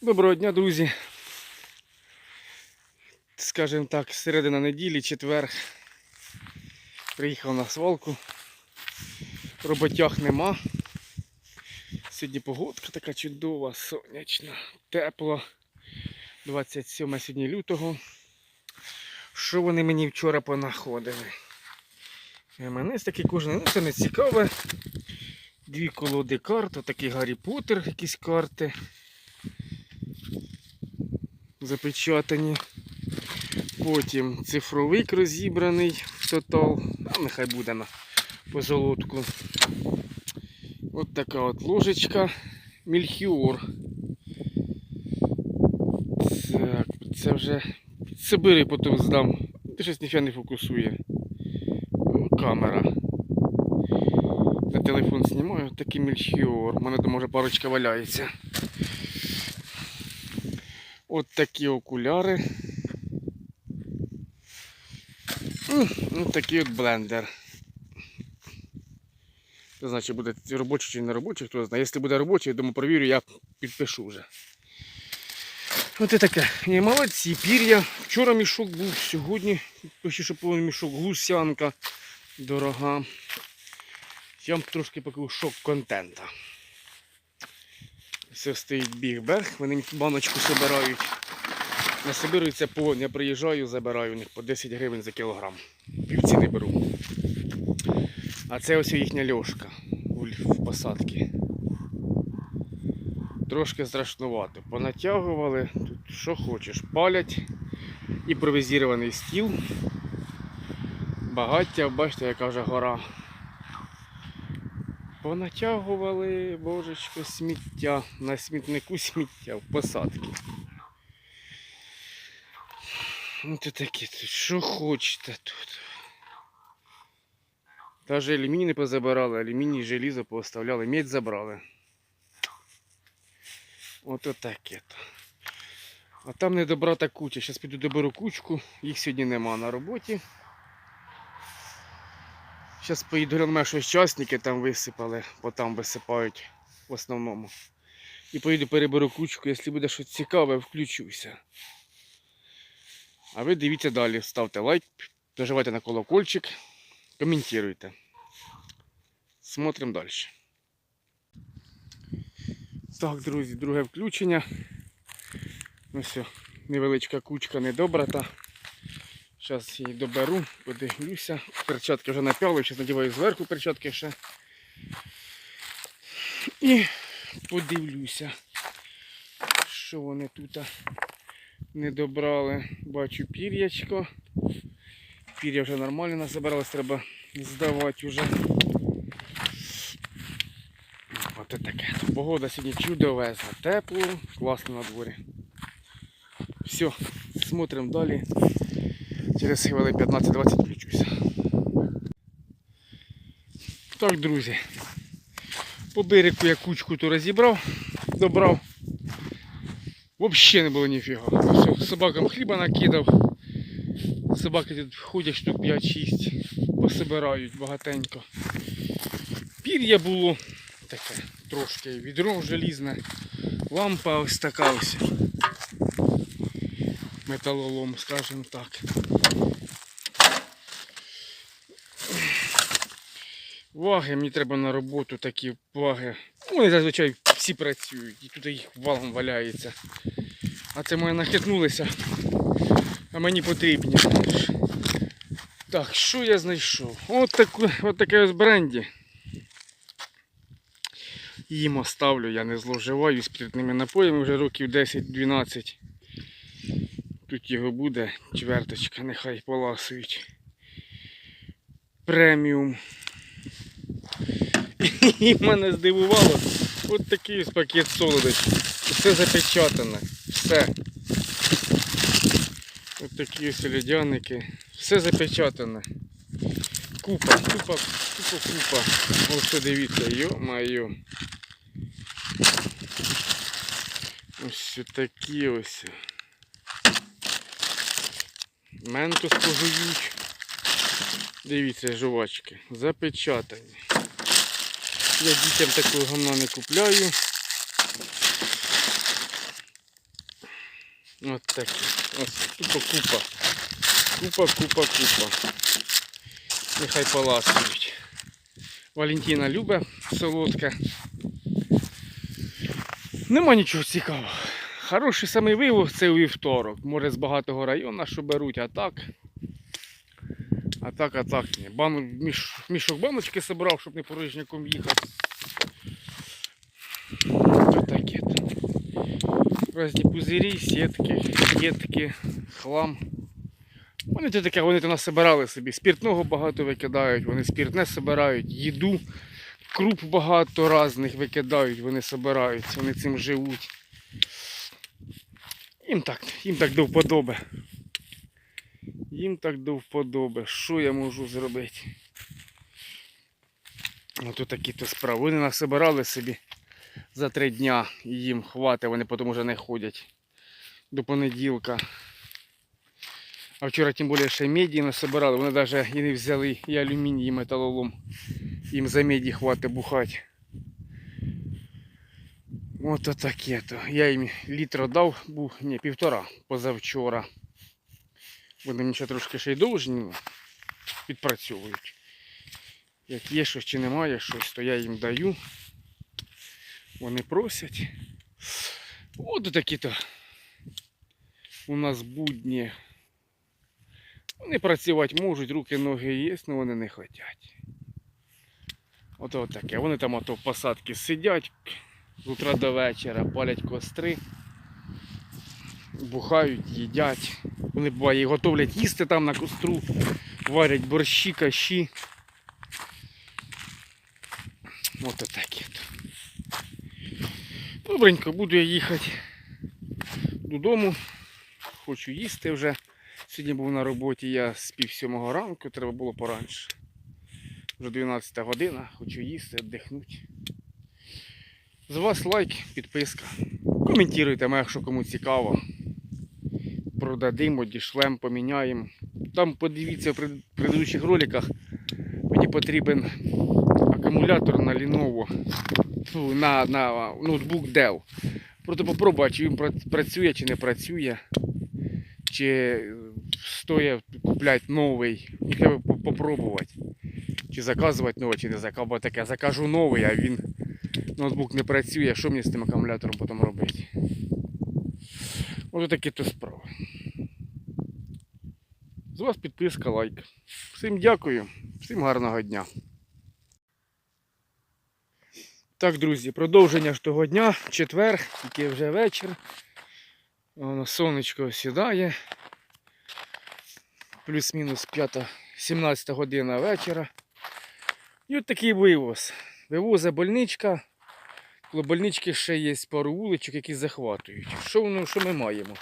Доброго дня, друзі. Скажімо так, середина неділі, четвер. Приїхав на свалку. Роботяг нема. Сьогодні погодка така чудова, сонячна, тепла. 27 сьогодні лютого. Що вони мені вчора понаходили? Мене такий кожен, ну це не цікаве. Дві колоди карт, такий Гаррі Поттер, якісь карти запечатані. Потім цифровик розібраний в тотал. А нехай буде на позолотку. От така от ложечка Мільхіор. Так, це вже Сибири потім здам. Ти щось нічого не фокусує. Камера. На телефон знімаю, такий мільхіор. У мене там може парочка валяється. От такі окуляри. Ось такий от блендер. Не знаю, чи буде робочий чи не робочий, хто знає. Якщо буде робочий, я думаю, провірю, я підпишу вже. От і таке. Ні, молодці, пір'я. Вчора мішок був, сьогодні почти що повний мішок, гусянка дорога. Я вам трошки покажу шок контента. Все стоїть бігберг, вони баночку собирають. Насобирується повон, я приїжджаю, забираю у них по 10 гривень за кілограм. Півці не беру. А це ось їхня льошка в посадці. Трошки страшнувато. Понатягували, тут що хочеш, палять. Імпровізований стіл. Багаття, бачите, яка вже гора. Понатягували, божечко, сміття. На смітнику сміття в посадці. Ну це таке тут. Що хочете тут? Даже алюміній не позабирали, алюміній, желізо поставляли, медь забрали. Ото таке то. А там не добрата куча. Зараз піду доберу кучку, їх сьогодні нема на роботі. Зараз поїду глянемо, що щасники там висипали, бо там висипають в основному. І поїду переберу кучку, якщо буде щось цікаве, включуся. А ви дивіться далі, ставте лайк, нажимайте на колокольчик, коментуйте. Смотрим далі. Так, друзі, друге включення. Ну все, невеличка кучка недобрата. Зараз її доберу, подивлюся. Перчатки вже напяли, зараз надіваю зверху перчатки ще. І подивлюся, що вони тут не добрали. Бачу пір'ячко. Пір'я вже нормально назабиралось, треба здавати вже. От таке. Погода сьогодні чудовезна, тепло, класно на дворі. Все, смотримо далі. Через хвилин 15-20 включуся. Так, друзі. По берегу я кучку то розібрав, добрав. Взагалі не було ніфіга. Собакам хліба накидав. Собаки тут ходять штук 5-6, пособирають багатенько. Пір'я було таке трошки відро желізне, лампа ось така ось. Металолом, скажімо так. Ваги, мені треба на роботу такі ваги. Вони зазвичай всі працюють і тут їх валом валяється. А це моє нахитнулися, а мені потрібні. Так, що я знайшов? От, таку, от таке ось бренді. Їм оставлю, я не зловживаю з спиртними напоями вже років 10-12. Тут його буде чверточка, нехай поласують. Преміум. І мене здивувало от такий ось пакет солодощів. Все запечатане. Все. От такі ось льодяники. Все запечатане. Купа, купа, купа, купа. Ось дивіться, йо-майо. Ось такі ось. Ментос пожують. Дивіться, жувачки. Запечатані. Я дітям такого гамна не купляю. От такі. Ось тупо купа. Купа, купа, купа. Нехай поласкають. Валентина любить солодке. Нема нічого цікавого. Хороший самий вивоз це у вівторок. Може з багатого району, що беруть, а так. А так, а так ні. Бану, міш, мішок баночки собрав, щоб не порожняком їхати. Ось таке. Разні пузирі, сітки, сітки, хлам. Вони то таке, вони то нас собирали собі. Спіртного багато викидають, вони спіртне собирають, їду, круп багато різних викидають, вони собирають, вони цим живуть. Їм так, їм так до вподоби. Їм так до вподоби. Що я можу зробити? Ото такі то справи. Вони насобирали собі за три дня і їм хватить, вони потім вже не ходять до понеділка. А вчора тим більше ще меді насобирали, вони навіть і не взяли і алюміній, і металолом. Їм за меді хватить бухати. Ото таке то. Я їм літр дав, був, ні, півтора позавчора. Вони мені ще трошки ще й довжні ну, підпрацьовують. Як є щось чи немає щось, то я їм даю. Вони просять. От такі то у нас будні. Вони працювати можуть, руки, ноги є, але вони не хочуть. Ото таке. Вони там ото в сидять з утра до вечора, палять костри, бухають, їдять. Вони буває готовлять їсти там на костру, варять борщі, каші. Ото таке. Добренько, буду я їхати додому. Хочу їсти вже. Сьогодні був на роботі, я з пів сьомого ранку, треба було поранше. Вже 12 година, хочу їсти, віддихнути. З вас лайк, підписка. Коментуйте, якщо кому цікаво. Продадимо, дішлем, поміняємо. Там подивіться в предыдущих роликах. Мені потрібен акумулятор на Lenovo. На, на ноутбук Dell. Просто попробувати, чи він працює, чи не працює. Чи стоїть купляти новий. І треба попробувати. Чи заказувати новий, чи не заказувати. Таке, закажу новий, а він ноутбук не працює. Що мені з тим акумулятором потім робити? Ось такі то справи. З вас підписка, лайк. Всім дякую, всім гарного дня. Так, друзі, продовження ж того дня, четвер, тільки вже вечір. Воно сонечко сідає. Плюс-мінус 5, 17 година вечора. І от такий вивоз. Вивозить больничка. Коло ще є пару вуличок, які захватують. Що, воно, що ми маємо?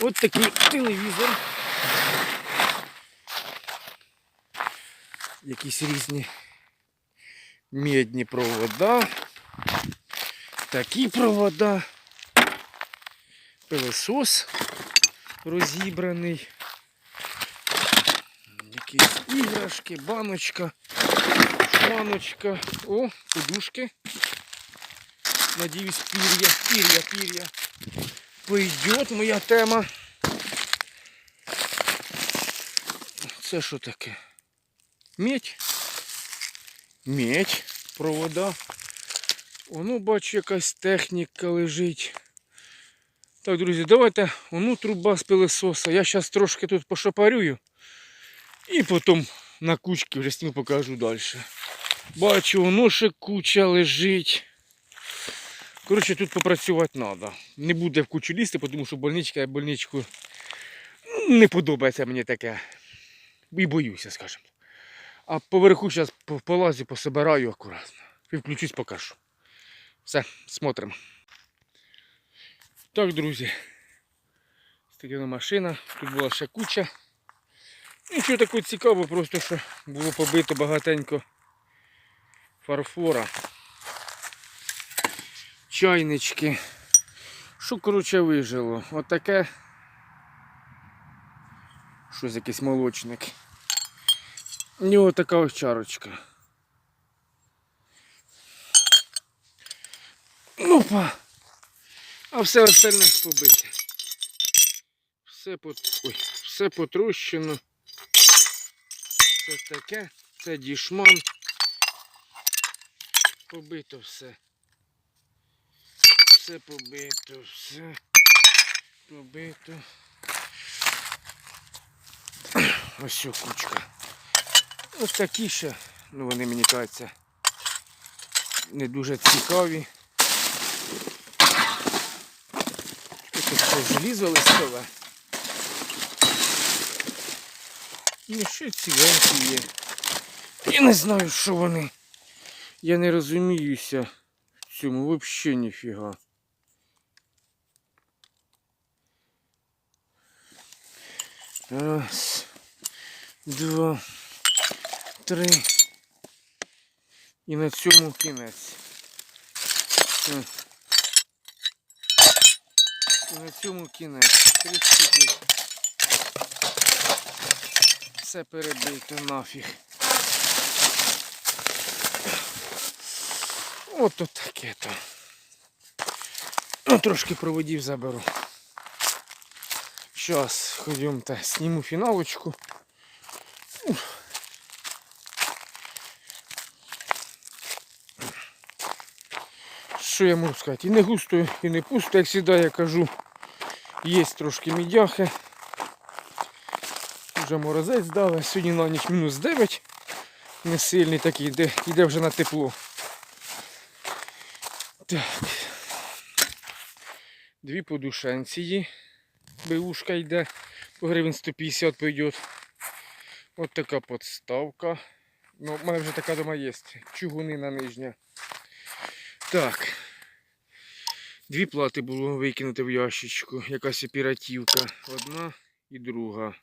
От такий телевізор. Якісь різні медні провода. Такі провода. Пилосос розібраний. Якісь іграшки, баночка, баночка. О, подушки. Надіюсь, пір'я, пір'я, пір'я. Пойдет моя тема. Це що таке? Медь. Медь, провода. Воно бачу, якась техніка лежить. Так, друзі, давайте ону труба з пилососа. Я зараз трошки тут пошапарюю. І потім на кучки вже снігу покажу далі. Бачу, воно ще куча лежить. Коротше, тут попрацювати треба. Не буде в кучу лізти, тому що больничка, больничку ну, не подобається мені таке. І боюся, скажімо. А поверху зараз полазю, пособираю акуратно. І включусь покажу. Все, смотримо. Так, друзі. Стадіна машина. Тут була ще куча. Нічого такого цікавого, просто що було побито багатенько фарфора. Чайнички. Що, коротше, вижило? Отаке. Щось якийсь молочник. У нього така ось чарочка. Ну па. А все остальне побите. Все, по... Ой, все потрощено. Це таке, це дішман. Побито все. Все побито, все побито. Ось що кучка. Ось такі ще, ну вони мені кажуться, не дуже цікаві. Тут все желізо листове. Ну, ще ціленькі є. Я не знаю, що вони. Я не розуміюся в цьому взагалі ніфіга. Раз, два, три. І на цьому кінець. І на цьому кінець. Три штуки. Все перебито нафіг. Ото таке то. Ну, трошки проводів заберу. Сейчас ходімте, зніму фіналочку. Що я можу сказати? І не густо, і не пусто, як завжди я кажу. Є трошки мідяхи. Вже морозець дали. Сьогодні на ніч мінус 9. Не сильний такий, йде, йде вже на тепло. Так. Дві подушенці є. Беушка йде. По гривень 150 пойдет. От така подставка. Ну, в мене вже така дома є. Чугунина нижня. Так. Дві плати було викинути в ящичку. Якась оперативка. Одна і друга.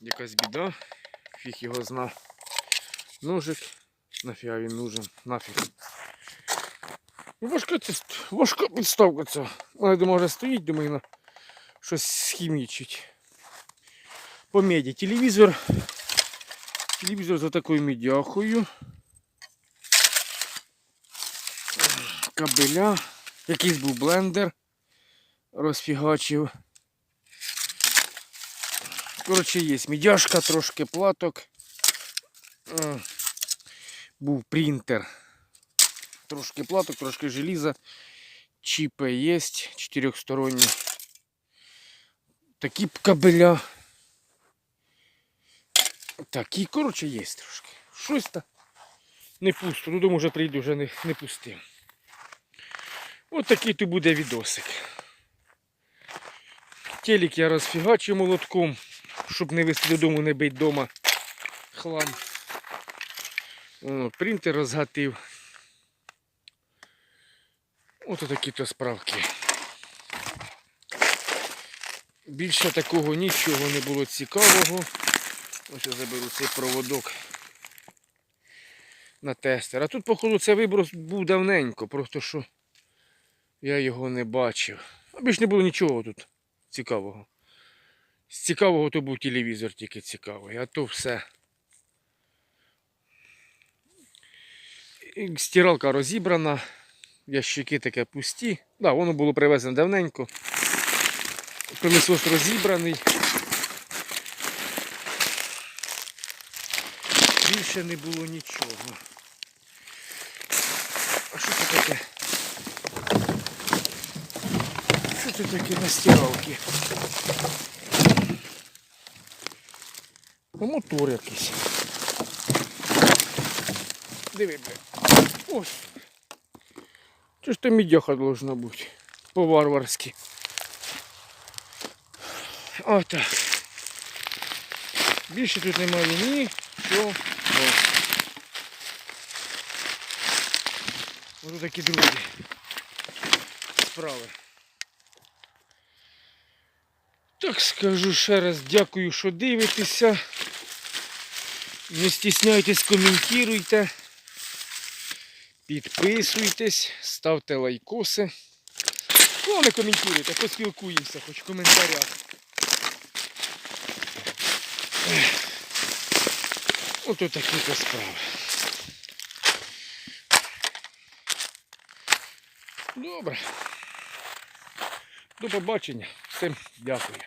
Якась біда. Фіг його зна. Ножик. Нафіга він нужен. Нафіг. Важка, важка підставка ця. Вона думаю, вже стоїть, думаю, на щось схімічить. По меді. Телевізор. Телевізор за такою медяхою. Кабеля. Якийсь був блендер. Розфігачив. Коротше, є медяшка, трошки платок. Був принтер. Трошки платок, трошки желіза. Чіпи є, чотирьохсторонні. Такі кабеля. Такі, коротше, є трошки. Щось то не пусто. Додому вже прийду, вже не, не пустим. Ось такий то буде відосик. Телек я розфігачу молотком, щоб не вести додому, не бить вдома хлам. О, принтер розгатив. Ось такі то справки. Більше такого нічого не було цікавого. Ось я заберу цей проводок на тестер. А тут, походу, цей виброс був давненько, просто що я його не бачив. А більше не було нічого тут цікавого. З цікавого то був телевізор тільки цікавий, а то все. Стиралка розібрана, ящики таке пусті. Да, воно було привезено давненько. Пилисос розібраний. Більше не було нічого. А що це таке? Що це таке на стиралки? А мотор якийсь. Диви, бля. Ось. Це ж то мідяха должна бути. По-варварськи. Отак. Більше тут немає нічого. Ось такі друзі. Справи. Так скажу ще раз дякую, що дивитеся. Не стісняйтесь, коментуйте. Підписуйтесь, ставте лайкоси. Ну, не коментуйте, поспілкуємося хоч в коментарях. Ото такі то справи. Добре. До побачення. Всім дякую.